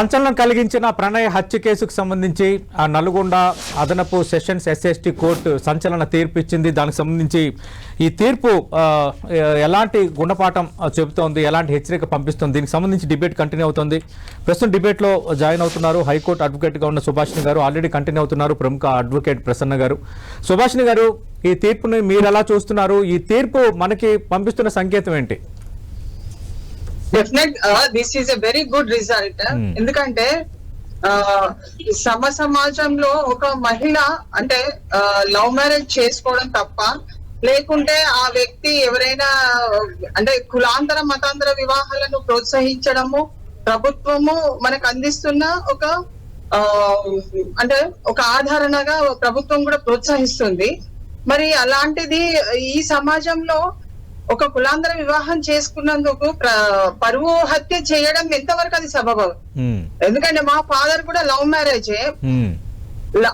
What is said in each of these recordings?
సంచలనం కలిగించిన ప్రణయ్ హత్య కేసుకు సంబంధించి ఆ నల్గొండ అదనపు సెషన్స్ ఎస్ఎస్టీ కోర్టు సంచలన తీర్పు ఇచ్చింది దానికి సంబంధించి ఈ తీర్పు ఎలాంటి గుణపాఠం చెబుతోంది ఎలాంటి హెచ్చరిక పంపిస్తుంది దీనికి సంబంధించి డిబేట్ కంటిన్యూ అవుతుంది. ప్రస్తుతం డిబేట్లో జాయిన్ అవుతున్నారు హైకోర్టు అడ్వకేట్గా ఉన్న సుభాషిణి గారు. ఆల్రెడీ కంటిన్యూ అవుతున్నారు ప్రముఖ అడ్వకేట్ ప్రసన్న గారు. సుభాషిణి గారు ఈ తీర్పుని మీరు ఎలా చూస్తున్నారు? ఈ తీర్పు మనకి పంపిస్తున్న సంకేతం ఏంటి? Definite this is a very good result. ఎందుకంటే ఆ, సమ సమాజంలో ఒక మహిళ అంటే లవ్ మ్యారేజ్ చేసుకోవడం తప్ప లేకుంటే ఆ వ్యక్తి ఎవరైనా అంటే కులాంతర మతాంతర వివాహాలను ప్రోత్సహించడము ప్రభుత్వము మనకు అందిస్తున్న ఒక ఆ, అంటే ఒక ఆధారణగా ప్రభుత్వం కూడా ప్రోత్సహిస్తుంది మరి అలాంటిది ఈ సమాజంలో ఒక కులాంతర వివాహం చేసుకున్నందుకు ప్ర- పరువు హత్య చేయడం ఎంతవరకు అది సబబం? ఎందుకంటే మా ఫాదర్ కూడా లవ్ మ్యారేజే.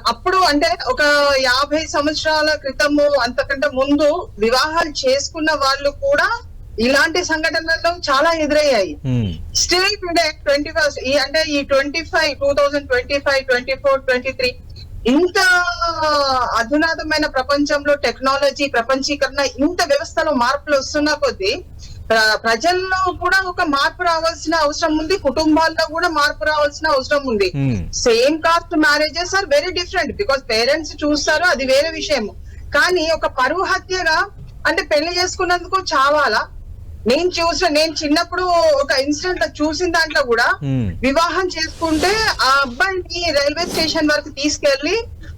అప్పుడు అంటే ఒక యాభై సంవత్సరాల క్రితము అంతకంటే ముందు వివాహాలు చేసుకున్న వాళ్ళు కూడా ఇలాంటి సంఘటనలు చాలా ఎదురయ్యాయి. స్టిల్ టుడే ట్వంటీ ఫస్ట్ అంటే ఈ twenty five two thousand twenty five twenty four twenty three ఇంత అధునాతమైన ప్రపంచంలో టెక్నాలజీ ప్రపంచీకరణ ఇంత వ్యవస్థలో మార్పులు వస్తున్న కొద్దీ ప్ర- ప్రజల్లో కూడా ఒక మార్పు రావాల్సిన అవసరం ఉంది. కుటుంబాల్లో కూడా మార్పు రావాల్సిన అవసరం ఉంది. Same caste marriages are very different because parents చూస్తారు అది వేరే విషయం కానీ ఒక పరువు హత్యగా అంటే పెళ్ళి చేసుకున్నందుకు చావాలా? నేను చూసిన నేను చిన్నప్పుడు ఒక ఇన్సిడెంట్ చూసిన దాంట్లో కూడా. వివాహం చేసుకుంటే ఆ అబ్బాయిని రైల్వే స్టేషన్ వరకు తీసుకెళ్ళి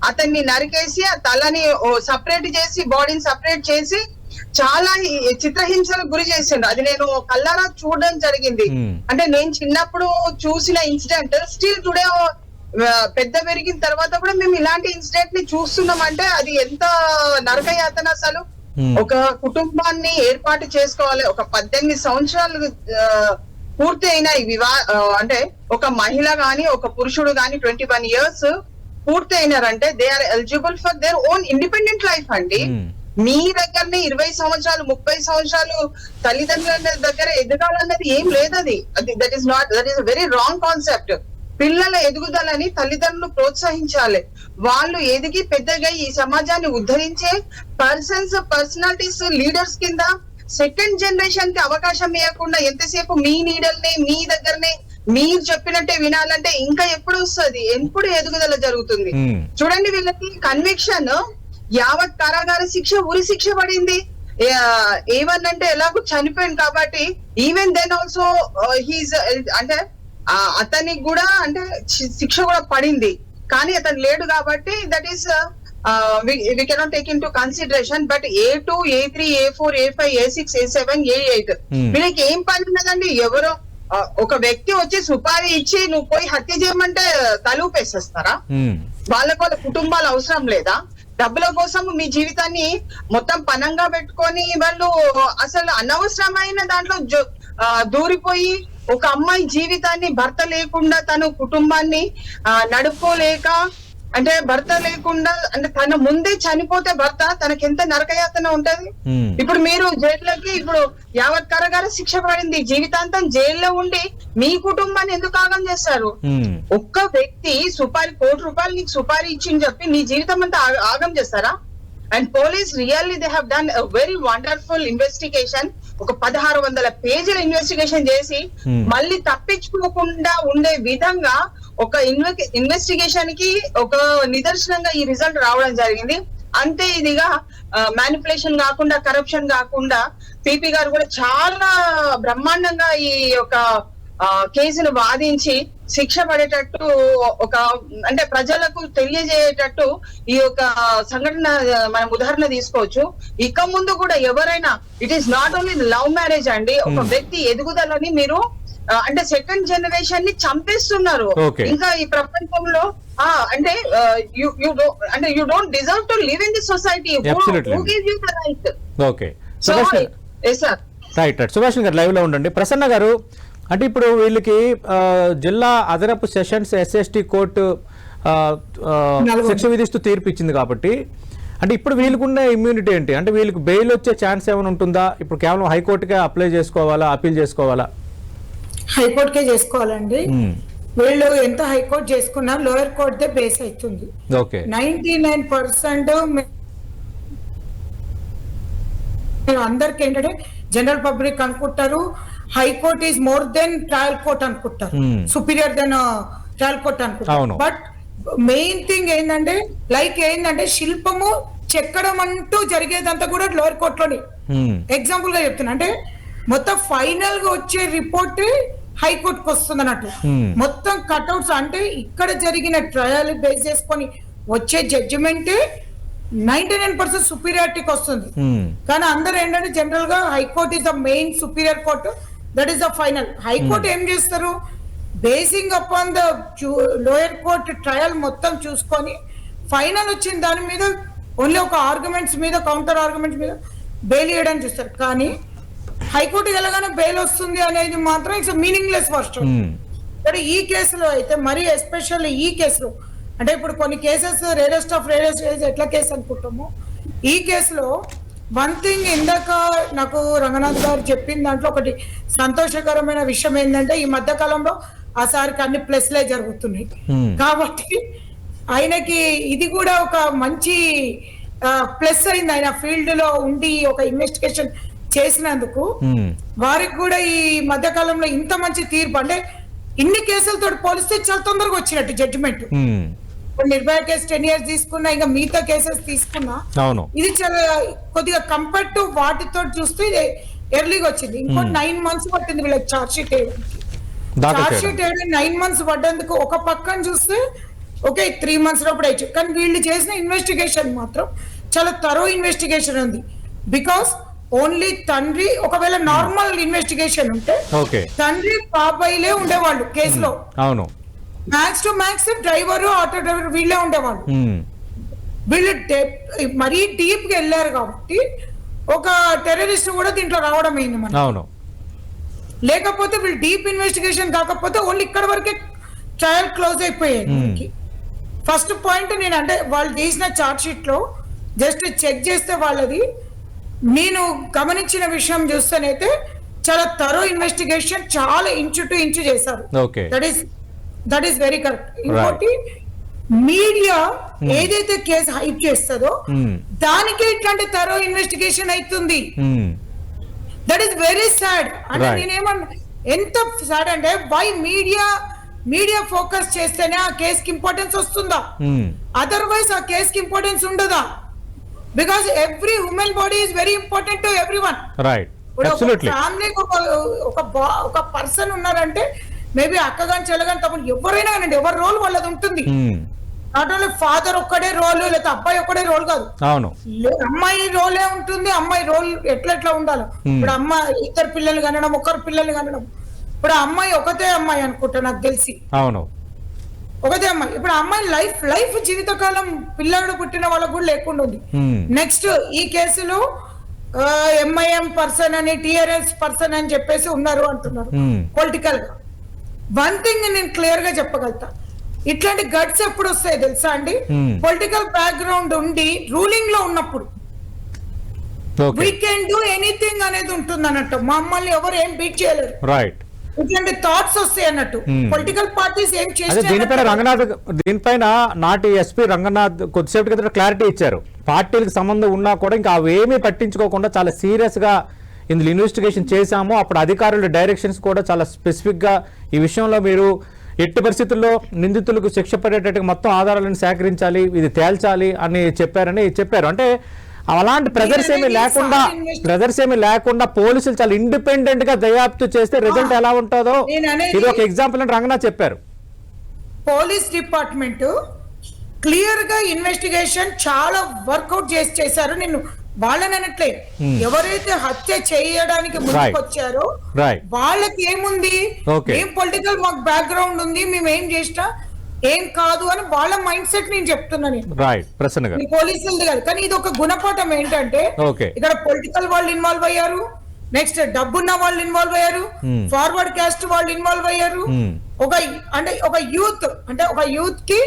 అతన్ని నరికేసి ఆ తలని సపరేట్ చేసి బాడీని సపరేట్ చేసి చాలా చిత్రహింసలకు గురి చేసిండు అది నేను కల్లారా చూడడం జరిగింది. అంటే నేను చిన్నప్పుడు చూసిన ఇన్సిడెంట్ స్టిల్ టుడే పెద్ద పెరిగిన తర్వాత కూడా మేము ఇలాంటి ఇన్సిడెంట్ని చూస్తున్నాం అంటే అది ఎంత నరకయాతన అసలు. ఒక కుటుంబాన్ని ఏర్పాటు చేసుకోవాలి. ఒక పద్దెనిమిది సంవత్సరాలు పూర్తి అయిన ఈ వివా అంటే ఒక మహిళ గాని ఒక పురుషుడు గాని ట్వంటీ వన్ ఇయర్స్ పూర్తి అయినారంటే they are eligible for their own independent life అండి. Hmm. మీ దగ్గరనే ఇరవై సంవత్సరాలు ముప్పై సంవత్సరాలు తల్లిదండ్రుల దగ్గర ఎదగాలన్నది ఏం లేదు అది that is not that is very wrong concept పిల్లల ఎదుగుదలని తల్లిదండ్రులు ప్రోత్సహించాలి. వాళ్ళు ఎదిగి పెద్దగా ఈ సమాజాన్ని ఉద్ధరించే పర్సన్స్ పర్సనాలిటీస్ లీడర్స్ కింద సెకండ్ జనరేషన్కి అవకాశం ఇవ్వకుండా ఎంతసేపు మీ నీడల్ని మీ దగ్గరనే మీరు చెప్పినట్టే వినాలంటే ఇంకా ఎప్పుడు వస్తుంది? ఎప్పుడు ఎదుగుదల జరుగుతుంది. చూడండి వీళ్ళకి కన్విక్షన్ యావత్ కారాగార శిక్ష ఉరి శిక్ష పడింది. ఏమన్నంటే ఎలాగో చనిపోయింది కాబట్టి ఈవెన్ దెన్ ఆల్సో హీస్ అంటే అతనికి కూడా అంటే శిక్ష కూడా పడింది. కానీ అతను లేడు కాబట్టి that is we cannot take into consideration but A two A three A four A five A six A seven A eight Hmm. వీళ్ళకి ఏం పని ఉన్నదండి? ఎవరో ఆ, ఒక వ్యక్తి వచ్చి సుపారీ ఇచ్చి నువ్వు పోయి హత్య చేయమంటే తలూపేసేస్తారా ఉమ్. వాళ్ళకు వాళ్ళ కుటుంబాలు అవసరం లేదా? డబ్బుల కోసం మీ జీవితాన్ని మొత్తం పనంగా పెట్టుకొని వాళ్ళు అసలు అనవసరమైన దాంట్లో ఆ, దూరిపోయి ఒక అమ్మాయి జీవితాన్ని భర్త లేకుండా తను కుటుంబాన్ని ఆ, నడుపుకోలేక అంటే భర్త లేకుండా అంటే తన ముందే చనిపోతే భర్త తనకి ఎంత నరకయాతన ఉంటది. ఇప్పుడు మీరు జైల్లోకి ఇప్పుడు యావత్ కారాగార శిక్ష పడింది జీవితాంతం జైల్లో ఉండి మీ కుటుంబాన్ని ఎందుకు ఆగం చేస్తారు. ఒక్క వ్యక్తి సుపారీ కోటి రూపాయలు నీకు సుపారీ ఇచ్చింది చెప్పి నీ జీవితం అంతా ఆగం చేస్తారా and police really they have done very wonderful investigation ఒక పదహారు వందల పేజీల ఇన్వెస్టిగేషన్ చేసి Hmm. మళ్ళీ తప్పించుకోకుండా ఉండే విధంగా ఒక ఇన్వెస్టిగేషన్కి ఒక నిదర్శనంగా ఈ రిజల్ట్ రావడం జరిగింది అంతే ఇదిగా మ్యానిపులేషన్ కాకుండా కరప్షన్ కాకుండా పిపి గారు కూడా చాలా బ్రహ్మాండంగా ఈ యొక్క కేసును వాదించి శిక్ష పడేటట్టు ఒక అంటే ప్రజలకు తెలియజేయటట్టు ఈ యొక్క సంఘటన మనం ఉదాహరణ తీసుకోవచ్చు. ఇక ముందు కూడా ఎవరైనా it is not only love marriage అండి ఒక Hmm. వ్యక్తి ఎదుగుదలని మీరు అంటే సెకండ్ జనరేషన్ని చంపేస్తున్నారు. ఇంకా ఈ ప్రపంచంలో ఆ అంటే యు అంటే you don't deserve to live in the society right okay so right right Subhash గారు లైవ్లో ఉండండి. ప్రసన్న గారు అంటే ఇప్పుడు వీళ్ళకి జిల్లా అదనపు సెషన్స్ ఎస్ఎస్టీ కోర్టు. శిక్ష విధిస్తూ తీర్పు ఇచ్చింది కాబట్టి అంటే ఇప్పుడు వీళ్ళకున్న ఇమ్యూనిటీ ఏంటి? అంటే వీళ్ళకి బెయిల్ వచ్చే ఛాన్స్ ఏమైనా ఉంటుందా? ఇప్పుడు కేవలం హైకోర్టుకే అప్లై చేసుకోవాలా అప్పీల్ చేసుకోవాలా? హైకోర్టుకే చేసుకోవాలండి. వీళ్ళు ఎంత హైకోర్టు చేసుకున్నా లోయర్ కోర్టుదే బేస్ అవుతుంది ఓకే. నైన్టీ నైన్ పర్సెంట్ అందరికి ఏంటంటే జనరల్ పబ్లిక్ అనుకుంటారు. High court is more than trial court అనుకుంటారు. Hmm. Superior than trial court. అనుకుంటారు. బట్ మెయిన్ థింగ్ ఏంటంటే లైక్ ఏంటంటే శిల్పము చెక్కడం అంటూ జరిగేదంతా కూడా లోయర్ కోర్టులోనే ఎగ్జాంపుల్గా చెప్తున్నా. అంటే మొత్తం ఫైనల్గా వచ్చే రిపోర్ట్ హైకోర్టుకి వస్తుంది అన్నట్టు. Hmm. మొత్తం కట్అవుట్స్ అంటే ఇక్కడ జరిగిన ట్రయల్ బేస్ చేసుకొని వచ్చే జడ్జిమెంట్ నైన్టీ నైన్ పర్సెంట్ సుపీరియారిటీకి వస్తుంది. ఉమ్, కానీ అందరూ ఏంటంటే జనరల్గా high court is the main superior court that is the final high court ఏం చేస్తారు? Basing upon the lower court trial మొత్తం చూసుకొని ఫైనల్ వచ్చిన దాని మీద ఓన్లీ ఒక ఆర్గ్యుమెంట్స్ మీద కౌంటర్ ఆర్గ్యుమెంట్స్ మీద బెయిల్ ఇవ్వడానికి చూస్తారు. కానీ హైకోర్టు వెళ్ళగానే బెయిల్ వస్తుంది అనేది మాత్రం ఇట్స్ మీనింగ్లెస్ ఉమ్, కానీ ఈ కేసులో అయితే మరీ ఎస్పెషల్లీ ఈ కేసులో అంటే ఇప్పుడు కొన్ని కేసెస్ రేరెస్ట్ ఆఫ్ రేరెస్ట్ ఎట్లా కేసు అనుకుంటాము? ఈ కేసులో వన్ థింగ్ ఇందాక నాకు రంగనాథ్ గారు చెప్పిన దాంట్లో ఒకటి సంతోషకరమైన విషయం ఏంటంటే ఈ మధ్య కాలంలో ఆ సారికి అన్ని ప్లస్లే జరుగుతున్నాయి. Hmm. కాబట్టి ఆయనకి ఇది కూడా ఒక మంచి ప్లస్ అయింది. ఆయన ఫీల్డ్లో ఉండి ఒక ఇన్వెస్టిగేషన్ చేసినందుకు ఉమ్, వారికి కూడా ఈ మధ్య కాలంలో ఇంత మంచి తీర్పు అంటే ఇన్ని కేసులతో పోలిస్తే చాలా తొందరగా వచ్చినట్టు జడ్జిమెంట్ ఇప్పుడు నిర్భయ కేసు టెన్ ఇయర్స్ తీసుకున్నా ఇంకా మిగతా కేసెస్ తీసుకున్నా అవును. ఇది చాలా కొద్దిగా కంపేర్ టు వాటితో చూస్తే ఇది ఎర్లీగా వచ్చింది. ఇంకో నైన్ మంత్స్ పట్టింది వీళ్ళకి చార్జ్ షీట్ వేయడానికి చార్జ్ చేయడం. షీట్ వేయడం నైన్ మంత్స్ పడ్డందుకు ఒక పక్కన చూస్తే ఓకే త్రీ మంత్స్ లోపల వేయచ్చు కానీ వీళ్ళు చేసిన ఇన్వెస్టిగేషన్ మాత్రం చాలా తరో ఇన్వెస్టిగేషన్ ఉంది. బికాస్ ఓన్లీ తండ్రి ఒకవేళ నార్మల్ ఇన్వెస్టిగేషన్ ఉంటే తండ్రి బాబాయిలే ఉండేవాళ్ళు కేసులో. అవును. Max to max driver auto driver వీళ్ళే ఉండేవాళ్ళు. వీళ్ళు మరీ డీప్గా వెళ్ళారు కాబట్టి ఒక టెర్రరిస్ట్ కూడా దీంట్లో రావడం అయింది మనం అవును. లేకపోతే వీళ్ళు డీప్ ఇన్వెస్టిగేషన్ కాకపోతే ఓన్లీ ఇక్కడ వరకే ట్రయల్ క్లోజ్ అయిపోయేది ఫస్ట్ పాయింట్ నేను అంటే వాళ్ళు తీసిన చార్ట్ షీట్లో జస్ట్ చెక్ చేస్తే వాళ్ళది. నేను గమనించిన విషయం చూస్తేనైతే చాలా తరో ఇన్వెస్టిగేషన్ చాలా ఇంచు టు ఇంచు చేశారు. Okay that is that is very correct ఇంకోటి మీడియా ఏదైతే కేసు హైప్ చేస్తుందో Hmm. దానికే ఇట్లాంటి తరో ఇన్వెస్టిగేషన్ అవుతుంది దట్ ఈస్ వెరీ సాడ్ అంటే. నేనేమన్నా ఎంత సాడ్ అంటే వై మీడియా మీడియా ఫోకస్ చేస్తేనే ఆ కేసుకి ఇంపార్టెన్స్ వస్తుందా? అదర్వైజ్ ఆ కేసుకి ఇంపార్టెన్స్ ఉండదా? Because every women body is very important to everyone right ఫ్యామిలీకి ఒక ఒక పర్సన్ ఉన్నారంటే మేబీ అక్క గాని చెల్లగాని తప్పని ఎవరైనా కానండి ఎవరి రోల్ వాళ్ళది ఉంటుంది. నాట్ ఓన్లీ ఫాదర్ ఒక్కడే రోల్ లేదా అబ్బాయి ఒక్కడే రోల్ కాదు. అవును. అమ్మాయి రోలే ఉంటుంది అమ్మాయి రోల్ ఎట్లా ఎట్లా ఉండాలి ఇప్పుడు అమ్మ ఇద్దరు పిల్లలు కనడం ఒకరు పిల్లలు కనడం. ఇప్పుడు అమ్మాయి ఒకతే అమ్మాయి అనుకుంటా నాకు తెలిసి. అవును. ఒకతే అమ్మాయి. ఇప్పుడు అమ్మాయి లైఫ్ లైఫ్ జీవితకాలం పిల్లాడు పుట్టిన వాళ్ళకు కూడా లేకుండా ఉంది. నెక్స్ట్ ఈ కేసులో ఎంఐఎం పర్సన్ అని టిఆర్ఎస్ పర్సన్ అని చెప్పేసి ఉన్నారు అంటున్నారు. పొలిటికల్గా. వన్ థింగ్ నేను క్లియర్గా చెప్పగలుగుతా. ఇట్లాంటి గట్స్ ఎప్పుడు వస్తాయి తెలుసా అండి? Hmm. పొలిటికల్ బ్యాక్గ్రౌండ్ ఉండి రూలింగ్లో ఉన్నప్పుడు. వీ కెన్ డూ ఎనీథింగ్ అనేది ఉంటుంది అన్నట్టు మమ్మల్ని ఎవరు ఏం బీట్ చేయలేరు. రైట్ ఇట్లాంటి థాట్స్ వస్తాయి అన్నట్టు. Hmm. పొలిటికల్ పార్టీస్ ఏం అదే దీనిపైన రంగనాథ్ దీనిపైన నాటి ఎస్పీ రంగనాథ్ కొద్దిసేపటి కింద క్లారిటీ ఇచ్చారు. పార్టీలకు సంబంధం ఉన్నా కూడా ఇంకా అవేమీ పట్టించుకోకుండా చాలా సీరియస్గా ఇందులో ఇన్వెస్టిగేషన్ చేశాము. అప్పుడు అధికారుల డైరెక్షన్స్ కూడా చాలా స్పెసిఫిక్గా ఈ విషయంలో మీరు ఎట్టి పరిస్థితుల్లో నిందితులకు శిక్ష పడేటట్టుగా మొత్తం ఆధారాలను సేకరించాలి ఇది తేల్చాలి అని చెప్పారని చెప్పారు. అంటే అలాంటి ప్రెజర్స్ ఏమీ లేకుండా ప్రెజర్స్ ఏమీ లేకుండా పోలీసులు చాలా ఇండిపెండెంట్గా దర్యాప్తు చేస్తే రిజల్ట్ ఎలా ఉంటుందో ఇది ఒక ఎగ్జాంపుల్ అని రంగనాథ్ చెప్పారు. పోలీస్ డిపార్ట్మెంట్ క్లియర్గా ఇన్వెస్టిగేషన్ చాలా వర్కౌట్ చేసి చేశారు. నేను వాళ్ళని అనట్లే. ఎవరైతే హత్య చేయడానికి ముందుకు వచ్చారో రైట్ వాళ్ళకి ఏముంది. ఏం పొలిటికల్ మాకు బ్యాక్గ్రౌండ్ ఉంది మేము ఏం చేసినా ఏం కాదు అని వాళ్ళ మైండ్ సెట్ నేను చెప్తున్నా నేను. పోలీసులది కాదు. కానీ ఇది ఒక గుణపాఠం ఏంటంటే. ఇక్కడ పొలిటికల్ వాళ్ళు ఇన్వాల్వ్ అయ్యారు నెక్స్ట్ డబ్బున్న వాళ్ళు ఇన్వాల్వ్ అయ్యారు Hmm. ఫార్వర్డ్ క్యాస్ట్ వాళ్ళు ఇన్వాల్వ్ అయ్యారు. Hmm. ఒక అంటే ఒక యూత్ అంటే ఒక యూత్కి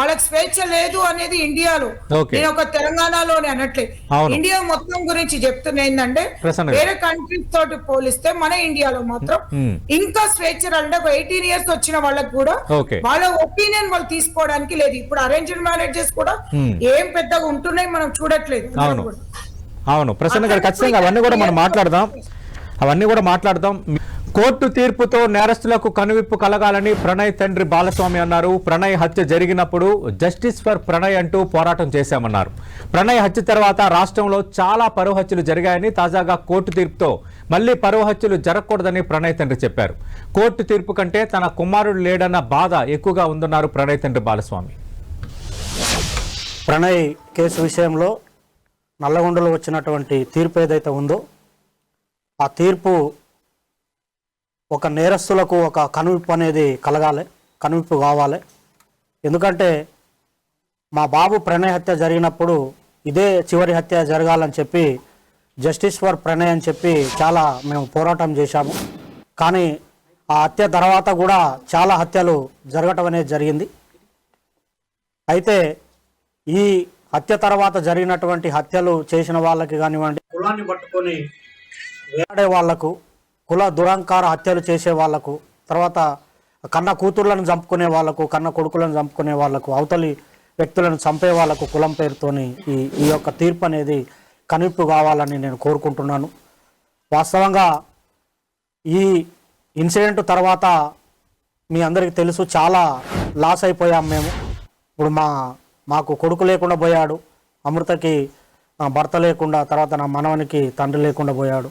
వాళ్ళకి స్వేచ్ఛ లేదు అనేది ఇండియాలో. నేను ఒక తెలంగాణలోనే అనట్లే. ఇండియా మొత్తం గురించి చెప్తున్నా ఏంటంటే. వేరే కంట్రీస్ తోటి పోలిస్తే మన ఇండియాలో మాత్రం. ఇంకా స్వేచ్ఛ అంటే ఒక ఎయిటీన్ ఇయర్స్ వచ్చిన వాళ్ళకి కూడా. వాళ్ళ ఒపీనియన్ వాళ్ళు తీసుకోవడానికి లేదు ఇప్పుడు అరేంజ్డ్ మ్యారేజెస్ కూడా. ఏం పెద్దగా ఉంటున్నాయి మనం చూడట్లేదు అవును. అవును ప్రసన్న గారు ఖచ్చితంగా అవన్నీ కూడా మనం మాట్లాడదాం అవన్నీ కూడా మాట్లాడదాం కోర్టు తీర్పుతో నేరస్తులకు కనువిప్పు కలగాలని ప్రణయ్ తండ్రి బాలస్వామి అన్నారు. ప్రణయ్ హత్య జరిగినప్పుడు జస్టిస్ ఫర్ ప్రణయ్ అంటూ పోరాటం చేశామన్నారు. ప్రణయ్ హత్య తర్వాత రాష్ట్రంలో చాలా పరువు హత్యలు జరిగాయని తాజాగా కోర్టు తీర్పుతో మళ్ళీ పరువు హత్యలు జరగకూడదని ప్రణయ్ తండ్రి చెప్పారు. కోర్టు తీర్పు కంటే తన కుమారుడు లేడన్న బాధ ఎక్కువగా ఉందన్నారు ప్రణయ్ తండ్రి బాలస్వామి. ప్రణయ్ కేసు విషయంలో నల్లగొండలో వచ్చినటువంటి తీర్పు ఏదైతే ఉందో ఆ తీర్పు ఒక నేరస్తులకు ఒక కనువిప్పు అనేది కలగాలి కనువిప్పు కావాలి. ఎందుకంటే మా బాబు ప్రణయ్ హత్య జరిగినప్పుడు ఇదే చివరి హత్య జరగాలని చెప్పి జస్టిస్ ఫర్ ప్రణయ్ అని చెప్పి చాలా మేము పోరాటం చేశాము. కానీ ఆ హత్య తర్వాత కూడా చాలా హత్యలు జరగటం అనేది జరిగింది. అయితే ఈ హత్య తర్వాత జరిగినటువంటి హత్యలు చేసిన వాళ్ళకి కానివ్వండి కులాన్ని పట్టుకొని వేలాడే వాళ్ళకు కుల దురంకార హత్యలు చేసే వాళ్ళకు తర్వాత కన్న కూతుర్లను చంపుకునే వాళ్ళకు కన్న కొడుకులను చంపుకునే వాళ్ళకు అవతలి వ్యక్తులను చంపే వాళ్ళకు కులం పేరుతోని ఈ ఈ యొక్క తీర్పు అనేది కనువిప్పు కావాలని నేను కోరుకుంటున్నాను. వాస్తవంగా ఈ ఇన్సిడెంట్ తర్వాత మీ అందరికీ తెలుసు చాలా లాస్ అయిపోయాం మేము. ఇప్పుడు మా మాకు కొడుకు లేకుండా పోయాడు అమృతకి భర్త లేకుండా తర్వాత నా మనవనికి తండ్రి లేకుండా పోయాడు.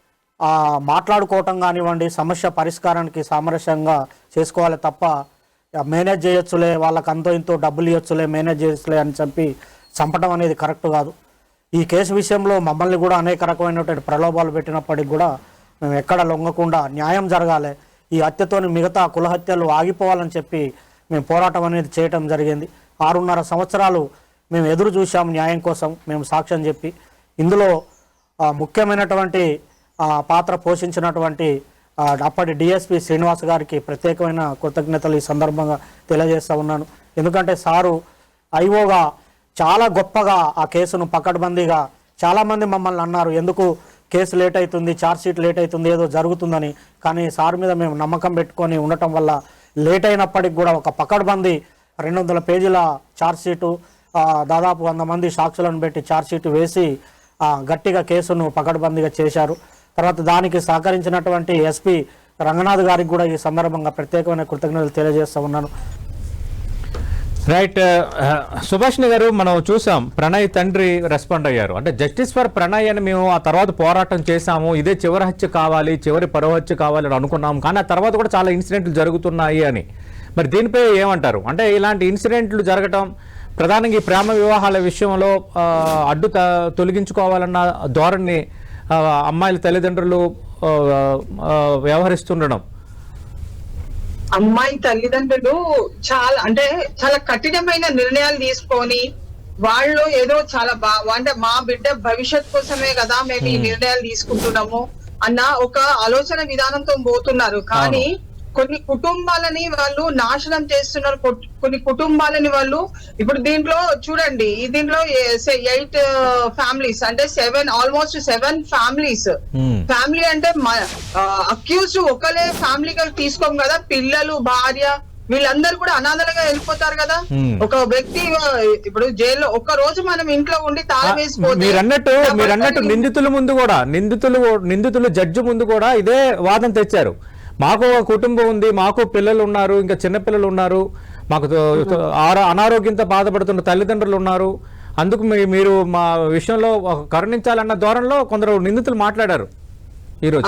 మాట్లాడుకోవటం కానివ్వండి సమస్య పరిష్కారానికి సామరస్యంగా చేసుకోవాలి తప్ప మేనేజ్ చేయొచ్చులే వాళ్ళకి అంతో ఇంతో డబ్బులు ఇవ్వచ్చులే మేనేజ్ చేయొచ్చులే అని చెప్పి చంపడం అనేది కరెక్ట్ కాదు. ఈ కేసు విషయంలో మమ్మల్ని కూడా అనేక రకమైనటువంటి ప్రలోభాలు పెట్టినప్పటికి కూడా మేము ఎక్కడ లొంగకుండా న్యాయం జరగాలి. ఈ హత్యతోని మిగతా కులహత్యలు ఆగిపోవాలని చెప్పి మేము పోరాటం అనేది చేయటం జరిగింది. ఆరున్నర సంవత్సరాలు మేము ఎదురు చూసాం న్యాయం కోసం మేము సాక్ష్యం చెప్పి. ఇందులో ముఖ్యమైనటువంటి పాత్ర పోషించినటువంటి అప్పటి డిఎస్పి శ్రీనివాస్ గారికి ప్రత్యేకమైన కృతజ్ఞతలు ఈ సందర్భంగా తెలియజేస్తూ ఉన్నాను. ఎందుకంటే సారు ఐఓగా చాలా గొప్పగా ఆ కేసును పకడ్బందీగా చాలామంది మమ్మల్ని అన్నారు ఎందుకు కేసు లేట్ అవుతుంది ఛార్జ్ షీట్ లేట్ అవుతుంది ఏదో జరుగుతుందని. కానీ సార్ మీద మేము నమ్మకం పెట్టుకొని ఉండటం వల్ల లేట్ అయినప్పటికి కూడా ఒక పకడ్బందీ రెండు వందల పేజీల ఛార్జ్ షీటు దాదాపు వంద మంది సాక్షులను పెట్టి ఛార్జ్ షీట్ వేసి గట్టిగా కేసును పకడ్బందీగా చేశారు. తర్వాత దానికి సహకరించినటువంటి ఎస్పీ రంగనాథ్ గారికి కూడా ఈ సందర్భంగా ప్రత్యేకమైన కృతజ్ఞతలు తెలియజేస్తూ ఉన్నాను. రైట్ సుభాష్ని గారు మనం చూసాం ప్రణయ్ తండ్రి రెస్పాండ్ అయ్యారు. అంటే జస్టిస్ ఫర్ ప్రణయ్ అని మేము ఆ తర్వాత పోరాటం చేశాము ఇదే చివరి హత్య కావాలి చివరి పరోహత్య కావాలి అని అనుకున్నాం. కానీ ఆ తర్వాత కూడా చాలా ఇన్సిడెంట్లు జరుగుతున్నాయి అని. మరి దీనిపై ఏమంటారు? అంటే ఇలాంటి ఇన్సిడెంట్లు జరగటం ప్రధానంగా ఈ ప్రేమ వివాహాల విషయంలో అడ్డు తొలగించుకోవాలన్న ధోరణి అమ్మాయిల తల్లిదండ్రులు వ్యవహరిస్తుండడం. అమ్మాయి తల్లిదండ్రులు చాలా అంటే చాలా కఠినమైన నిర్ణయాలు తీసుకొని వాళ్ళు ఏదో చాలా బా అంటే మా బిడ్డ భవిష్యత్ కోసమే కదా మేము ఈ నిర్ణయాలు తీసుకుంటున్నాము అన్న ఒక ఆలోచన విధానంతో పోతున్నారు. కానీ కొన్ని కుటుంబాలని వాళ్ళు నాశనం చేస్తున్నారు. కొన్ని కుటుంబాలని వాళ్ళు ఇప్పుడు దీంట్లో చూడండి ఈ దీంట్లో ఎయిట్ ఫ్యామిలీస్ అంటే seven almost seven families. Family అంటే అక్యూజ్ ఒకలే ఫ్యామిలీగా తీసుకోం కదా. పిల్లలు భార్య వీళ్ళందరూ కూడా అనాథలుగా వెళ్ళిపోతారు కదా. ఒక వ్యక్తి ఇప్పుడు జైల్లో ఒక రోజు మనం ఇంట్లో ఉండి తాళం వేసిపోతే మీరు అన్నట్టు మీరు అన్నట్టు నిందితుల ముందు కూడా నిందితులు నిందితులు జడ్జి ముందు కూడా ఇదే వాదన తెచ్చారు. మాకు ఒక కుటుంబం ఉంది మాకు పిల్లలు ఉన్నారు ఇంకా చిన్నపిల్లలు ఉన్నారు. మాకు అనారోగ్యంతో బాధపడుతున్న తల్లిదండ్రులు ఉన్నారు. అందుకు మీ- మీరు మా విషయంలో కరుణించాలన్న ధోరణిలో కొందరు నిందితులు మాట్లాడారు ఈరోజు.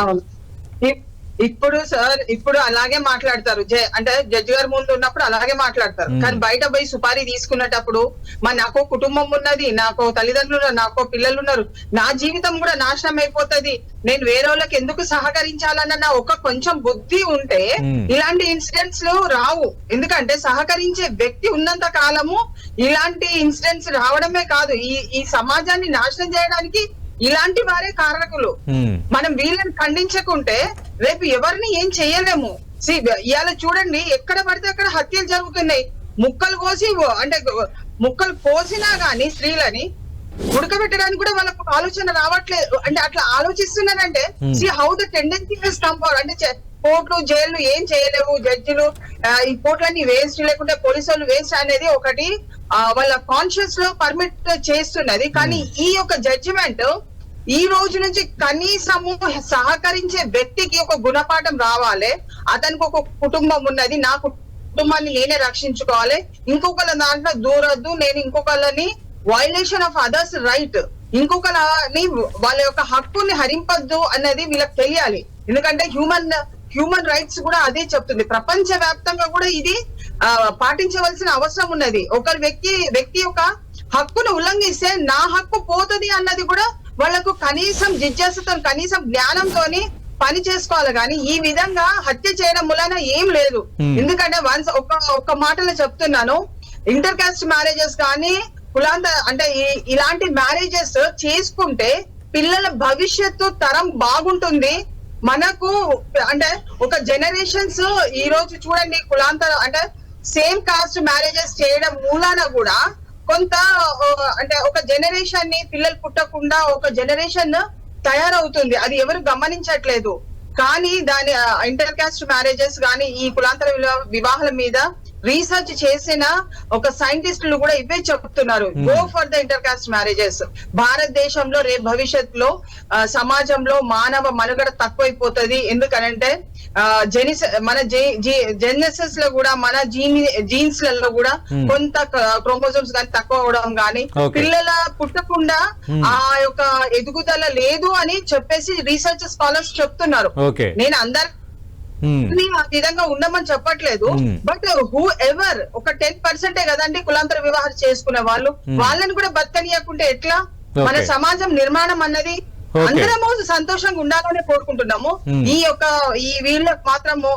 ఇప్పుడు సార్ ఇప్పుడు అలాగే మాట్లాడతారు. అంటే జడ్జి గారి ముందు ఉన్నప్పుడు అలాగే మాట్లాడతారు. కానీ బయట పోయి సుపారీ తీసుకునేటప్పుడు మరి నాకు కుటుంబం ఉన్నది నాకు తల్లిదండ్రులు నాకు పిల్లలు ఉన్నారు నా జీవితం కూడా నాశనం అయిపోతది. నేను వేరే వాళ్ళకి ఎందుకు సహకరించాలన్న నా ఒక కొంచెం బుద్ధి ఉంటే. ఇలాంటి ఇన్సిడెంట్స్ రావు. ఎందుకంటే సహకరించే వ్యక్తి ఉన్నంత కాలము ఇలాంటి ఇన్సిడెంట్స్ రావడమే కాదు. ఈ ఈ సమాజాన్ని నాశనం చేయడానికి ఇలాంటి వారే కారకులు. మనం వీళ్ళని ఖండించకుంటే రేపు ఎవరిని ఏం చేయలేము ఇవాళ చూడండి ఎక్కడ పడితే అక్కడ హత్యలు జరుగుతున్నాయి. ముక్కలు కోసి అంటే ముక్కలు కోసినా గానీ స్త్రీలని ఉడకబెట్టడానికి కూడా వాళ్ళకు ఆలోచన రావట్లేదు. అంటే అట్లా ఆలోచిస్తున్నారంటే. సి హౌ ద టెండెన్సీ కంపవర్ అంటే కోర్టులు జైలు ఏం చేయలేవు. జడ్జిలు ఈ కోర్టులన్నీ వేస్ట్ లేకుంటే పోలీసు వాళ్ళు వేస్ట్ అనేది ఒకటి. వాళ్ళ కాన్షియస్లో పర్మిట్ చేస్తున్నది. కానీ ఈ యొక్క జడ్జిమెంట్ ఈ రోజు నుంచి కనీసము సహకరించే వ్యక్తికి ఒక గుణపాఠం రావాలి. అతనికి ఒక కుటుంబం ఉన్నది. నా కుటుంబాన్ని నేనే రక్షించుకోవాలి. ఇంకొకళ్ళ దాంట్లో దూరద్దు. నేను ఇంకొకళ్ళని వైలేషన్ ఆఫ్ అదర్స్ రైట్ ఇంకొకళ్ళని వాళ్ళ యొక్క హక్కుని హరింపద్దు అన్నది వీళ్ళకి తెలియాలి. ఎందుకంటే హ్యూమన్ హ్యూమన్ రైట్స్ కూడా అదే చెప్తుంది. ప్రపంచ వ్యాప్తంగా కూడా ఇది పాటించవలసిన అవసరం ఉన్నది. ఒకరి వ్యక్తి వ్యక్తి యొక్క హక్కును ఉల్లంఘిస్తే నా హక్కు పోతది అన్నది కూడా వాళ్ళకు కనీసం జిజ్ఞాసతో కనీసం జ్ఞానంతోని పని చేసుకోవాలి. కానీ ఈ విధంగా హత్య చేయడం వలన ఏం లేదు. Hmm. ఎందుకంటే వన్స్ ఒక ఒక మాటలో చెప్తున్నాను. ఇంటర్ కాస్ట్ మ్యారేజెస్ కానీ కులాంత అంటే ఇలాంటి మ్యారేజెస్ చేసుకుంటే పిల్లల భవిష్యత్తు తరం బాగుంటుంది. మనకు అంటే ఒక జనరేషన్స్ ఈ రోజు చూడండి కులాంతరం అంటే సేమ్ కాస్ట్ మ్యారేజెస్ చేయడం మూలాన కూడా కొంత అంటే ఒక జనరేషన్ని పిల్లలు పుట్టకుండా ఒక జనరేషన్ తయారవుతుంది. అది ఎవరు గమనించట్లేదు. కానీ దాని ఇంటర్ కాస్ట్ మ్యారేజెస్ కానీ ఈ కులాంతర వివాహాల మీద రీసెర్చ్ చేసిన ఒక సైంటిస్టులు కూడా ఇవే చెప్తున్నారు go for the inter caste marriages భారతదేశంలో రేపు భవిష్యత్తులో సమాజంలో మానవ మనుగడ తక్కువైపోతది ఎందుకనంటే ఆ, జెనిస్ మన జెనెసెస్లో కూడా మన జీన్ జీన్స్లలో కూడా Hmm. కొంత క్రోమోజోమ్స్ కానీ తక్కువ అవడం కానీ. పిల్లల పుట్టకుండా Hmm. ఆ యొక్క ఎదుగుదల లేదు అని చెప్పేసి రీసెర్చ్ స్కాలర్స్ చెప్తున్నారు నేను అందరు ఆ విధంగా ఉండమని చెప్పట్లేదు Hmm. బట్ హూ ఎవర్ ఒక టెన్ పర్సెంటే కదండి కులాంతర వివాహాలు చేసుకునే వాళ్ళు Hmm. వాళ్ళని కూడా బతకనీయకుంటే ఎట్లా మన. సమాజం నిర్మాణం అన్నది. అందరము సంతోషంగా ఉండాలని కోరుకుంటున్నాము Hmm. ఈ యొక్క ఈ వీళ్ళకి మాత్రము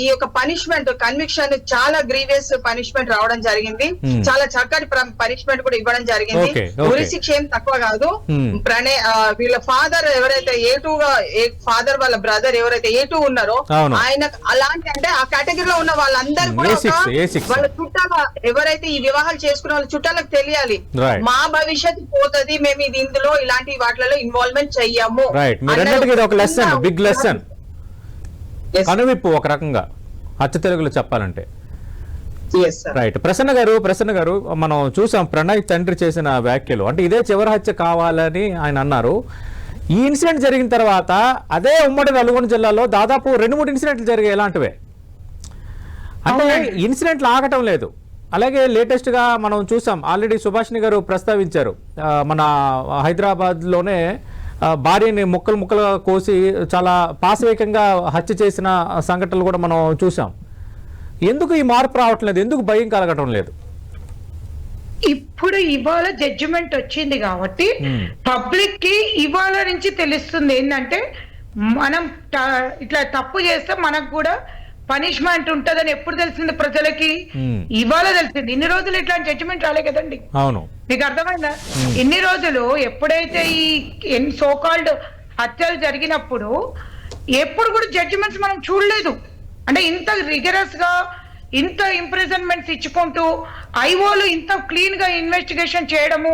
ఈ యొక్క పనిష్మెంట్ కన్విక్షన్ చాలా గ్రీవియస్ పనిష్మెంట్ రావడం జరిగింది Hmm. చాలా చక్కటి పనిష్మెంట్ కూడా ఇవ్వడం జరిగింది Okay, okay. ఉరి శిక్ష ఏం తక్కువ కాదు Hmm. ప్రణయ్ వీళ్ళ ఫాదర్ ఎవరైతే ఏ టూ గా ఫాదర్ వాళ్ళ బ్రదర్ ఎవరైతే ఏ టూ ఉన్నారో. ఆయన అలాంటి అంటే ఆ కేటగిరీలో ఉన్న వాళ్ళందరూ Hmm, కూడా A6, ఒక A6. వాళ్ళ చుట్టాల ఎవరైతే ఈ వివాహాలు చేసుకున్న వాళ్ళ చుట్టాలకు తెలియాలి. మా భవిష్యత్తు పోతది మేము ఇది ఇందులో ఇలాంటి వాటిలలో ఇన్వాల్వ్మెంట్ చెయ్యము బిగ్ లెసన్. కనువిప్పు ఒక రకంగా. అచ్చ తెలుగులో చెప్పాలంటే. రైట్ ప్రసన్న గారు ప్రసన్న గారు మనం చూసాం ప్రణయ్ తండ్రి చేసిన వ్యాఖ్యలు. అంటే ఇదే చివరి హత్య కావాలని ఆయన అన్నారు. ఈ ఇన్సిడెంట్ జరిగిన తర్వాత అదే ఉమ్మడి నల్గొండ జిల్లాలో దాదాపు రెండు మూడు ఇన్సిడెంట్లు జరిగాయి ఇలాంటివే. అంటే ఇన్సిడెంట్లు ఆగటం లేదు. అలాగే లేటెస్ట్గా మనం చూసాం. ఆల్రెడీ సుభాష్ని గారు ప్రస్తావించారు. మన హైదరాబాద్లోనే భార్యని ముక్కలు ముక్కలుగా కోసి చాలా పాశవికంగా హత్య చేసిన సంఘటనలు కూడా మనం చూసాం ఎందుకు ఈ మార్పు రావట్లేదు ఎందుకు భయం కలగటం లేదు? ఇప్పుడు ఇవాళ జడ్జిమెంట్ వచ్చింది కాబట్టి Hmm. పబ్లిక్కి ఇవాళ నుంచి తెలుస్తుంది ఏంటంటే మనం ఇట్లా తప్పు చేస్తే మనకు కూడా పనిష్మెంట్ ఉంటదని ఎప్పుడు తెలిసింది ప్రజలకి? Hmm. ఇవాళ తెలిసింది. ఇన్ని రోజులు ఇట్లాంటి జడ్జిమెంట్ రాలే కదండి. అవును. మీకు అర్థమైందా? ఇన్ని రోజులు ఎప్పుడైతే ఈ సోకాల్డ్ హత్యలు జరిగినప్పుడు ఎప్పుడు కూడా జడ్జిమెంట్స్ మనం చూడలేదు. అంటే ఇంత రిగరస్గా ఇంత ఇంప్రిజన్మెంట్స్ ఇచ్చుకుంటూ ఐఓలు ఇంత క్లీన్గా ఇన్వెస్టిగేషన్ చేయడము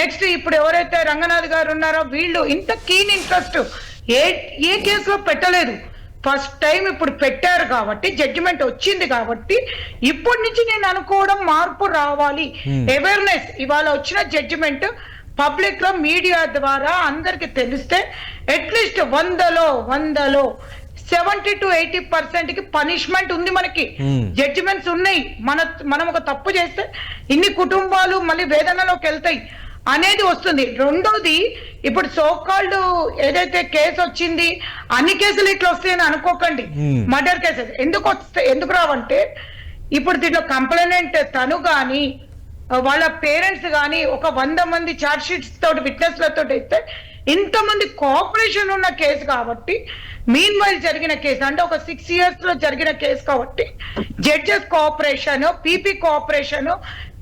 నెక్స్ట్ ఇప్పుడు ఎవరైతే రంగనాథ్ గారు ఉన్నారో వీళ్ళు ఇంత కీన్ ఇంట్రెస్ట్ ఏ ఏ కేసులో పెట్టలేదు. ఫస్ట్ టైం ఇప్పుడు పెట్టారు కాబట్టి జడ్జిమెంట్ వచ్చింది కాబట్టి ఇప్పటి నుంచి నేను అనుకోవడం మార్పు రావాలి. అవేర్నెస్ ఇవాళ వచ్చిన జడ్జిమెంట్ పబ్లిక్లో మీడియా ద్వారా అందరికి తెలిస్తే అట్లీస్ట్ వందలో వందలో సెవెంటీ టు ఎయిటీ పర్సెంట్కి పనిష్మెంట్ ఉంది మనకి. Hmm. జడ్జిమెంట్స్ ఉన్నాయి. మన మనం ఒక తప్పు చేస్తే ఇన్ని కుటుంబాలు మళ్ళీ వేదనలోకి వెళ్తాయి అనేది వస్తుంది. రెండోది ఇప్పుడు సోకాల్డ్ ఏదైతే కేసు వచ్చింది అన్ని కేసులు ఇట్లా వస్తాయని అనుకోకండి Hmm. మర్డర్ కేసెస్ ఎందుకు వస్తాయి ఎందుకు రావంటే ఇప్పుడు దీంట్లో కంప్లైనెంట్ తను గాని వాళ్ళ పేరెంట్స్ గాని ఒక వంద మంది చార్జ్ షీట్స్ తోటి విట్నెస్లతో అయితే ఇంతమంది కోఆపరేషన్ ఉన్న కేసు కాబట్టి మీన్ వైల్ జరిగిన కేసు అంటే ఒక సిక్స్ ఇయర్స్లో జరిగిన కేసు కాబట్టి judges cooperation PP cooperation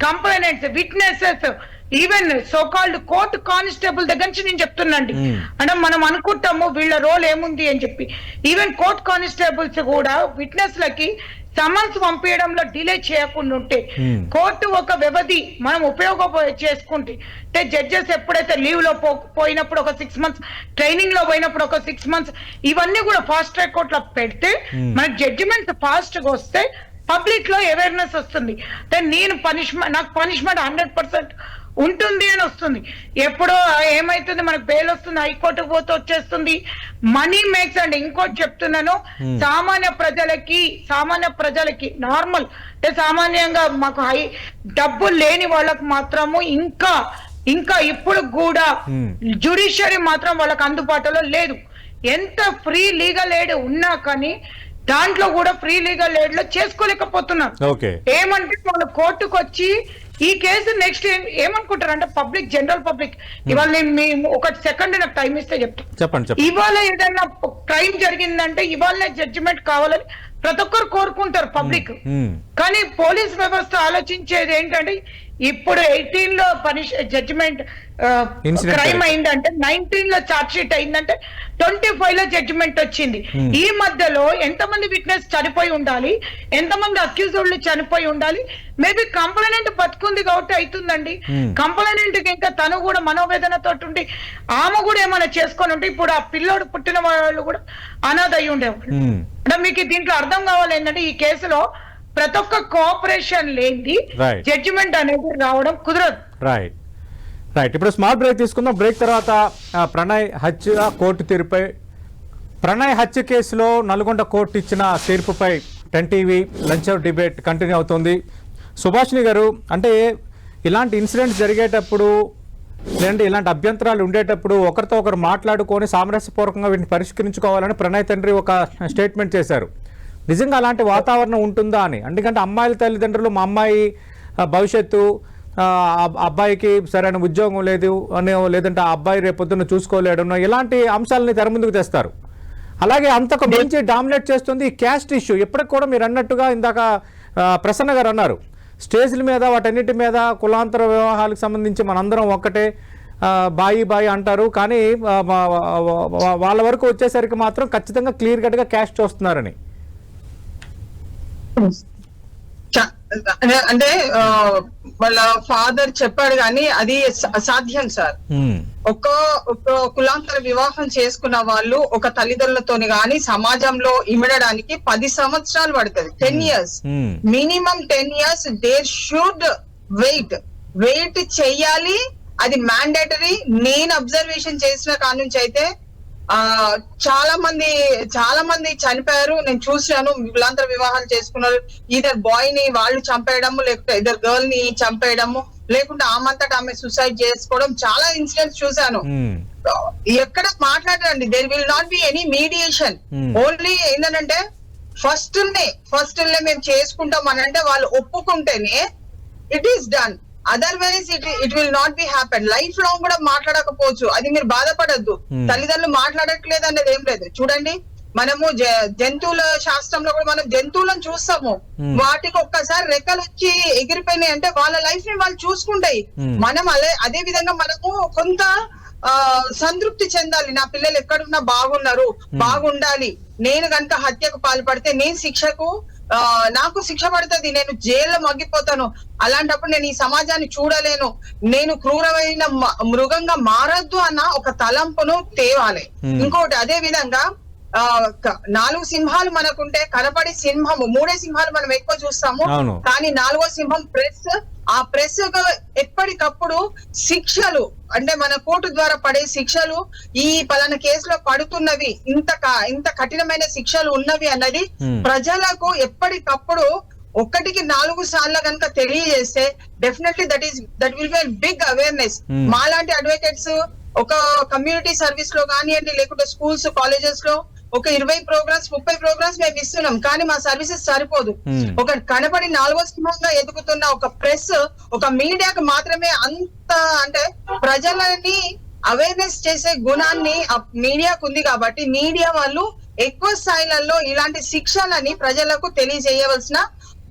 complainants witnesses even so called court constable దగ్గర నుంచి నేను చెప్తున్నాండి Hmm. అంటే మనం అనుకుంటాము వీళ్ళ రోల్ ఏముంది అని చెప్పి ఈవెన్ కోర్ట్ కానిస్టేబుల్స్ కూడా విట్నెస్ లకి సమన్స్ పంపించడంలో డిలే చేయకుండా ఉంటే Hmm. కోర్టు ఒక వ్యవధి మనం ఉపయోగ చేసుకుంటే అంటే జడ్జెస్ ఎప్పుడైతే లీవ్లో పోయినప్పుడు ఒక సిక్స్ మంత్స్ ట్రైనింగ్లో పోయినప్పుడు ఒక సిక్స్ మంత్స్ ఇవన్నీ కూడా ఫాస్ట్ ట్రాక్ కోర్ట్లో పెడితే Hmm. మనకి జడ్జిమెంట్ ఫాస్ట్గా వస్తే పబ్లిక్లో అవేర్నెస్ వస్తుంది అంటే నేను పనిష్మెంట్ నాకు పనిష్మెంట్ హండ్రెడ్ పర్సెంట్ ఉంటుంది అని వస్తుంది. ఎప్పుడో ఏమైతుంది? మనకు బెయిల్ వస్తుంది హైకోర్టుకు పోతే వచ్చేస్తుంది. మనీ మేక్స్ అండ్ ఇంకోటి చెప్తున్నాను. Hmm. సామాన్య ప్రజలకి సామాన్య ప్రజలకి నార్మల్ అంటే సామాన్యంగా మాకు హై డబ్బు లేని వాళ్ళకు మాత్రము ఇంకా ఇంకా ఇప్పుడు కూడా Hmm. జుడిషియరీ మాత్రం వాళ్ళకి అందుబాటులో లేదు. ఎంత ఫ్రీ లీగల్ ఎయిడ్ ఉన్నా కానీ దాంట్లో కూడా ఫ్రీ లీగల్ ఎయిడ్లో చేసుకోలేకపోతున్నారు. ఏమంటే వాళ్ళు కోర్టుకు వచ్చి ఈ కేసు నెక్స్ట్ ఏమనుకుంటారు అంటే పబ్లిక్ జనరల్ పబ్లిక్ ఇవాళ నేను మీ ఒక సెకండ్ నాకు టైం ఇస్తే చెప్తాను చెప్పండి ఇవాళ ఏదైనా క్రైమ్ జరిగిందంటే ఇవాళ జడ్జిమెంట్ కావాలని ప్రతి ఒక్కరు కోరుకుంటారు పబ్లిక్ మ్మ్. కానీ పోలీస్ వ్యవస్థ ఆలోచించేది ఏంటంటే ఇప్పుడు ఎయిటీన్లో పనిష్ జడ్జిమెంట్ క్రైమ్. అయిందంటే నైన్టీన్లో చార్జ్ షీట్ అయిందంటే ట్వంటీ ఫైవ్లో జడ్జిమెంట్ వచ్చింది Hmm. ఈ మధ్యలో ఎంతమంది విట్నెస్ చనిపోయి ఉండాలి ఎంతమంది అక్యూజ్డ్ చనిపోయి ఉండాలి మేబీ కంప్లైనెంట్ బతుకుంది కాబట్టి అవుతుందండి Hmm. కంప్లైనెంట్ ఇంకా తను కూడా మనోవేదనతో ఉండి ఆమె కూడా ఏమైనా చేసుకొని ఉంటే ఇప్పుడు ఆ పిల్లోడు పుట్టిన వాళ్ళు కూడా అనాథ అయి ఉండేవాళ్ళు మ్మ్. అంటే మీకు దీంట్లో అర్థం కావాలి ఏంటంటే ఈ కేసులో ప్రతి ఒక్క కోఆపరేషన్ లేనిది Right. జడ్జిమెంట్ అనేది రావడం కుదరదు. రైట్ రైట్ ఇప్పుడు స్మాల్ బ్రేక్ తీసుకుందాం. బ్రేక్ తర్వాత ప్రణయ్ హత్య కోర్టు తీరుపై ప్రణయ్ హత్య కేసులో నల్గొండ కోర్టు ఇచ్చిన తీర్పుపై ten TV lunch hour debate continue అవుతుంది. సుభాష్ని గారు అంటే ఇలాంటి ఇన్సిడెంట్స్ జరిగేటప్పుడు లేదంటే ఇలాంటి అభ్యంతరాలు ఉండేటప్పుడు ఒకరితో ఒకరు మాట్లాడుకొని సామరస్యపూర్వకంగా వీటిని పరిష్కరించుకోవాలని ప్రణయ్ తండ్రి ఒక స్టేట్మెంట్ చేశారు. నిజంగా అలాంటి వాతావరణం ఉంటుందా అని. ఎందుకంటే అమ్మాయిల తల్లిదండ్రులు మా అమ్మాయి భవిష్యత్తు అబ్బాయికి సరైన ఉద్యోగం లేదు అని లేదంటే ఆ అబ్బాయి రేపొద్దున చూసుకోలేడనో ఇలాంటి అంశాలని తెర ముందుకు తెస్తారు. అలాగే అంతకు మించి డామినేట్ చేస్తుంది ఈ క్యాస్ట్ ఇష్యూ. ఇప్పటికి కూడా మీరు అన్నట్టుగా ఇందాక ప్రసన్న గారు అన్నారు. స్టేజ్ల మీద వాటన్నిటి మీద కులాంతర వివాహాలకు సంబంధించి మనందరం ఒక్కటే బాయి బాయి అంటారు. కానీ వాళ్ళ వరకు వచ్చేసరికి మాత్రం ఖచ్చితంగా క్లియర్ కట్గా క్యాస్ట్ చూస్తున్నారని. అంటే- వాళ్ళ ఫాదర్ చెప్పాడు కానీ అది అసాధ్యం సార్. ఒక్క కులాంతర వివాహం చేసుకున్న వాళ్ళు ఒక తల్లిదండ్రులతోని గాని సమాజంలో ఇమడడానికి పది సంవత్సరాలు పడుతుంది. Ten years. Minimum ten years there should wait. Wait చెయ్యాలి అది మ్యాండేటరీ. నేను అబ్జర్వేషన్ చేసిన కాడ నుంచి అయితే ఆ చాలా మంది చాలా మంది చనిపోయారు. నేను చూశాను. కులాంతర వివాహాలు చేసుకున్నారు. ఇద్దరు బాయ్ని వాళ్ళు చంపేయడము లేకపోతే ఇద్దరు గర్ల్ని చంపేయడము లేకుంటే ఆమంతటా ఆమె సూసైడ్ చేసుకోవడం చాలా ఇన్సిడెంట్స్ చూశాను. ఎక్కడ మాట్లాడరండి. There will not be any mediation. Only ఏంటంటే ఫస్ట్ ఫస్ట్ మేము చేసుకుంటాం అని అంటే వాళ్ళు ఒప్పుకుంటేనే it is done otherwise it it will not be happen life long కూడా మాట్లాడకపోవచ్చు. అది మీరు బాధపడద్దు. Hmm. తల్లిదండ్రులు మాట్లాడట్లేదు అనేది ఏం లేదు. చూడండి మనము జంతువుల శాస్త్రంలో కూడా మనం జంతువులను చూస్తాము. Hmm. వాటికి ఒక్కసారి రెక్కలు వచ్చి ఎగిరిపోయినాయి అంటే వాళ్ళ లైఫ్ని వాళ్ళు చూసుకుంటాయి. Hmm. మనం అదే అదే విధంగా మనము కొంత సంతృప్తి చెందాలి. నా పిల్లలు ఎక్కడున్నా బాగున్నారు బాగుండాలి. నేను గనుక హత్యకు పాల్పడితే నేను శిక్షకు నాకు శిక్ష పడుతుంది నేను జైల్లో మగ్గిపోతాను అలాంటప్పుడు నేను ఈ సమాజాన్ని చూడలేను నేను క్రూరమైన మృగంగా మారద్దు అన్న ఒక తలంపును తేవాలి. ఇంకోటి అదే విధంగా ఆ నాలుగు సింహాలు మనకుంటే కనపడే సింహము మూడే సింహాలు మనం ఎక్కువ చూస్తాము. కానీ నాలుగో సింహం ప్రెస్ ఆ ప్రెస్ ఎప్పటికప్పుడు శిక్షలు అంటే మన కోర్టు ద్వారా పడే శిక్షలు ఈ పలానా కేసులో పడుతున్నవి ఇంత ఇంత కఠినమైన శిక్షలు ఉన్నవి అన్నది. ప్రజలకు ఎప్పటికప్పుడు ఒక్కటికి నాలుగు సార్లు కనుక తెలియజేస్తే definitely that is that will be big awareness. మాలాంటి అడ్వకేట్స్ ఒక కమ్యూనిటీ సర్వీస్లో కానివ్వండి లేకుంటే స్కూల్స్ కాలేజెస్లో ఒక ఇరవై ప్రోగ్రామ్స్ ముప్పై ప్రోగ్రామ్స్ మేము ఇస్తున్నాం కానీ మా సర్వీసెస్ సరిపోదు Hmm. ఒక కనబడి నాలుగో సింహంగా ఎదుగుతున్న ఒక ప్రెస్ ఒక మీడియాకు మాత్రమే అంత అంటే ప్రజలని అవేర్నెస్ చేసే గుణాన్ని ఆ మీడియాకు ఉంది కాబట్టి మీడియా వాళ్ళు ఎక్కువ స్థాయిలలో ఇలాంటి శిక్షలని ప్రజలకు తెలియజేయవలసిన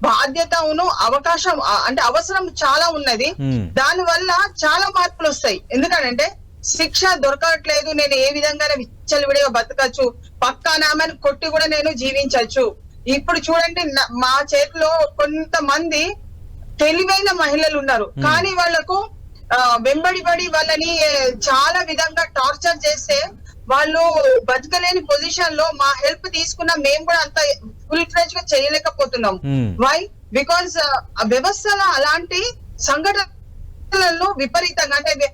బాధ్యతను అవకాశం అంటే అవసరం చాలా ఉన్నది Hmm. దాని వల్ల చాలా మార్పులు వస్తాయి ఎందుకంటే శిక్ష దొరకట్లేదు. నేను ఏ విధంగా విచ్చలవిడిగా బతకచ్చు. పక్కా నామని కొట్టి కూడా నేను జీవించవచ్చు ఇప్పుడు చూడండి మా చేతిలో కొంతమంది తెలివైన మహిళలు ఉన్నారు. కానీ వాళ్ళకు వెంబడిబడి వాళ్ళని చాలా విధంగా టార్చర్ చేస్తే వాళ్ళు బతకలేని పొజిషన్లో మా హెల్ప్ తీసుకున్న మేము కూడా అంత ఫుల్ ఫ్లెజ్గా చేయలేకపోతున్నాం. వై బికాస్ వ్యవస్థలో అలాంటి సంఘటనలలో విపరీతంగా అంటే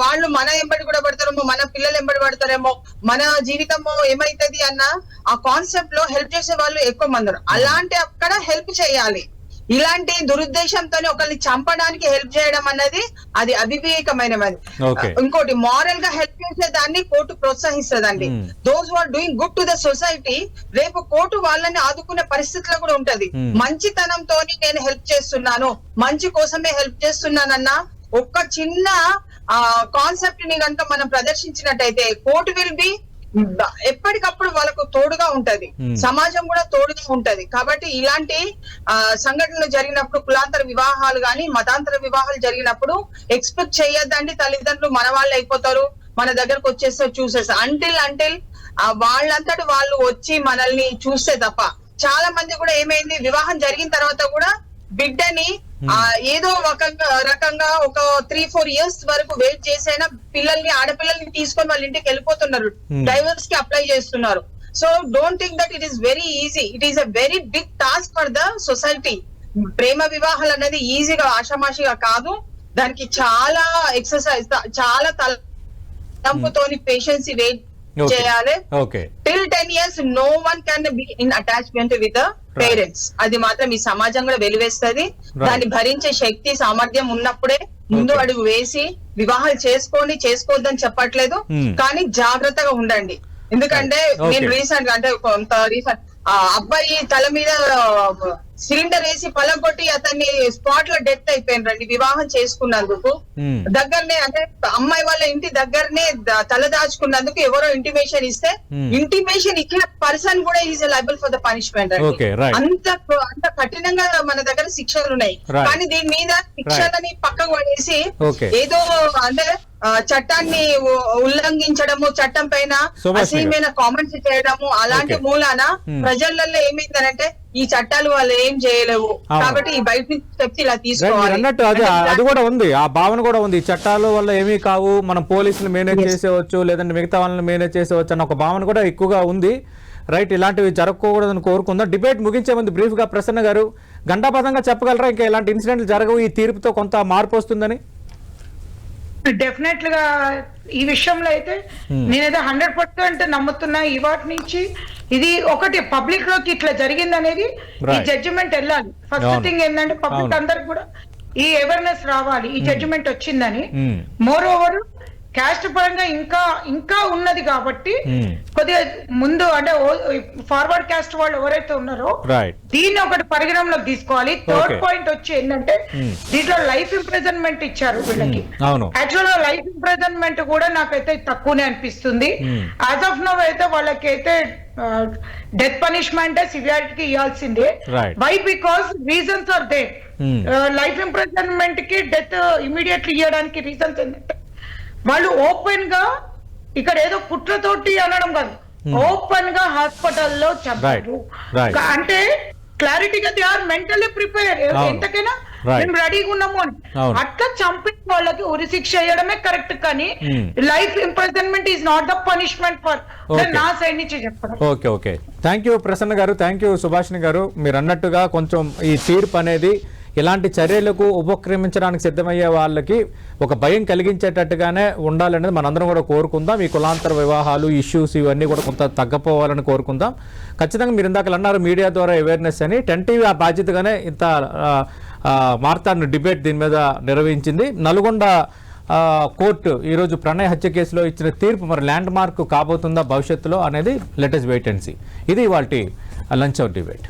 వాళ్ళు మన ఎంబడి కూడా పడతారేమో మన పిల్లలు ఎంబడి పడతారేమో మన జీవితము ఏమైతది అన్న ఆ కాన్సెప్ట్లో హెల్ప్ చేసే వాళ్ళు ఎక్కువ మంది అలాంటి అక్కడ హెల్ప్ చేయాలి ఇలాంటి దురుద్దేశంతో ఒకరిని చంపడానికి హెల్ప్ చేయడం అన్నది అది అవివేకమైనది Okay. ఇంకోటి మారల్గా హెల్ప్ చేసే దాన్ని court ప్రోత్సహిస్తదండి. Those are doing good to the society రేపు కోర్టు వాళ్ళని ఆదుకునే పరిస్థితిలో కూడా ఉంటది. మంచితనంతో నేను హెల్ప్ చేస్తున్నాను మంచి కోసమే హెల్ప్ చేస్తున్నానన్న ఒక్క చిన్న కాన్సెప్ట్ని కనుక మనం ప్రదర్శించినట్టయితే కోర్టు విల్ బి ఎప్పటికప్పుడు వాళ్ళకు తోడుగా ఉంటది. Hmm. సమాజం కూడా తోడుగా ఉంటది. కాబట్టి ఇలాంటి ఆ, సంఘటనలు జరిగినప్పుడు కులాంతర వివాహాలు గాని మతాంతర వివాహాలు జరిగినప్పుడు ఎక్స్పెక్ట్ చేయొద్దండి తల్లిదండ్రులు. మన వాళ్ళు అయిపోతారు. మన దగ్గరకు వచ్చేస్తారు చూసేస్తారు. అంటిల్ అంటిల్ వాళ్ళంతటి వాళ్ళు వచ్చి మనల్ని చూస్తే తప్ప. చాలా మంది కూడా ఏమైంది? వివాహం జరిగిన తర్వాత కూడా బిడ్డని ఆ, ఏదో ఒక రకంగా ఒక త్రీ ఫోర్ ఇయర్స్ వరకు వెయిట్ చేసైనా పిల్లల్ని ఆడపిల్లల్ని తీసుకొని వాళ్ళ ఇంటికి వెళ్ళిపోతున్నారు. Hmm. డైవర్స్కి అప్లై చేస్తున్నారు. So don't think that it is very easy it is a very big task for the society ప్రేమ వివాహాలు అనేది ఈజీగా ఆషామాషిగా కాదు. దానికి చాలా ఎక్సర్సైజ్ చాలా తలంపుతోని పేషెన్సీ వెయిట్. చేయాలి. Till ten years no one can be in attachment with parents అది మాత్రం ఈ సమాజం కూడా వెలివేస్తది. దాన్ని భరించే శక్తి సామర్థ్యం ఉన్నప్పుడే ముందు. అడుగు వేసి వివాహాలు చేసుకోండి చేసుకోవద్దని చెప్పట్లేదు. Hmm. కానీ జాగ్రత్తగా ఉండండి. ఎందుకంటే. నేను రీసెంట్గా అంటే కొంత రీసెంట్ అబ్బాయి తల మీద సిలిండర్ వేసి పలగొట్టి అతన్ని స్పాట్లో డెత్ అయిపోయినరండి వివాహం చేసుకున్నందుకు Hmm. దగ్గరనే అంటే అమ్మాయి వాళ్ళ ఇంటి దగ్గరనే తల దాచుకున్నందుకు ఎవరో ఇంటిమేషన్ ఇస్తే Hmm. ఇంటిమేషన్ ఇచ్చిన పర్సన్ కూడా is liable for the punishment. అంత అంత కఠినంగా మన దగ్గర శిక్షలు ఉన్నాయి. కానీ దీని మీద శిక్షలని పక్కకు పడేసి. ఏదో అంటే చట్టాన్ని ఉల్లంఘించడము చట్టం పైన అసహ్యమైన కామెంట్స్ చేయడము అలాంటి. మూలాన Hmm. ప్రజలలో ఏమైందంటే ఈ చట్టాలు వాళ్ళు ఏం చేయలేవు. కాబట్టి ఈ బయట నుంచి చెప్తే ఇలా తీసుకోవాలి. అన్నట్టు అది అది కూడా ఉంది. ఆ భావన కూడా ఉంది. చట్టాల వల్ల ఏమీ కావు. మనం పోలీసులు మేనేజ్ చేసేవచ్చు లేదంటే మిగతా వాళ్ళని మేనేజ్ చేసేవచ్చు అన్న ఒక భావన కూడా ఎక్కువగా ఉంది. రైట్ ఇలాంటివి జరగకూడదని కోరుకుందాం. డిబేట్ ముగించే ముందు బ్రీఫ్గా ప్రసన్న గారు గంటాపదంగా చెప్పగలరా? ఇంకా ఇలాంటి ఇన్సిడెంట్లు జరగవు. ఈ తీర్పుతో కొంత మార్పు వస్తుందని? డెఫినెట్గా ఈ విషయంలో అయితే నేనైతే హండ్రెడ్ పర్సెంట్ నమ్ముతున్నా ఇవాటి నుంచి ఇది ఒకటి పబ్లిక్లోకి ఇట్లా జరిగింది అనేది ఈ. జడ్జిమెంట్ వెళ్ళాలి ఫస్ట్. థింగ్ ఏంటంటే పబ్లిక్. అందరికి కూడా ఈ అవేర్నెస్ రావాలి ఈ జడ్జిమెంట్ వచ్చిందని Hmm. మోర్ ఓవర్ క్యాస్ట్ పరంగా ఇంకా ఇంకా ఉన్నది కాబట్టి Hmm. కొద్దిగా ముందు అంటే ఫార్వర్డ్ క్యాస్ట్ వాళ్ళు ఎవరైతే ఉన్నారో దీన్ని ఒకటి పరిగణనలోకి తీసుకోవాలి థర్డ్. పాయింట్ వచ్చి ఏంటంటే Hmm. దీంట్లో లైఫ్ ఇంప్రెజన్మెంట్ ఇచ్చారు వీళ్ళకి యాక్చువల్గా లైఫ్ ఇంప్రెజన్మెంట్ కూడా నాకైతే తక్కువనే అనిపిస్తుంది Hmm. యాజ్ ఆఫ్ నో అయితే వాళ్ళకైతే డెత్ పనిష్మెంట్ సివియారిటీకి ఇవ్వాల్సిందే. Why because reasons are they Hmm. Life ఇంప్రెజన్మెంట్కి death immediately ఇవ్వడానికి రీజన్స్ ఏంటంటే వాళ్ళు ఓపెన్గా ఇక్కడ ఏదో కుట్రతోటి అనడం కాదు ఓపెన్గా హాస్పిటల్లో చెప్పారు. అంటే క్లారిటీగా దే ఆర్ మెంటల్లీ ప్రిపేర్. ఎంతకైనా. మేము రెడీగా ఉన్నాము అని. అట్లా చంపిన వాళ్ళకి ఉరి శిక్ష వేయడమే కరెక్ట్ కానీ Hmm. Life imprisonment is not the punishment for. నా సైడ్ నుంచి చెప్పడం okay okay thank you Prasanna గారు థ్యాంక్ యూ సుభాషిణి గారు మీరు అన్నట్టుగా కొంచెం ఈ తీర్పు అనేది ఇలాంటి చర్యలకు ఉపక్రమించడానికి సిద్ధమయ్యే వాళ్ళకి ఒక భయం కలిగించేటట్టుగానే ఉండాలనేది మనందరం కూడా కోరుకుందాం. ఈ కులాంతర వివాహాలు ఇష్యూస్ ఇవన్నీ కూడా కొంత తగ్గపోవాలని కోరుకుందాం. ఖచ్చితంగా మీరు ఇందాక అన్నారు మీడియా ద్వారా అవేర్నెస్ అని. టెన్ టీవీ ఆ బాధ్యతగానే ఇంత మార్తాను డిబేట్ దీని మీద నిర్వహించింది. నల్గొండ కోర్టు ఈరోజు ప్రణయ్ హత్య కేసులో ఇచ్చిన తీర్పు మరి ల్యాండ్ మార్క్ కాబోతుందా భవిష్యత్తులో అనేది లెటెస్ట్ వెయిట్ అండ్ సీ ఇది వాటి లంచ్ అవుట్ డిబేట్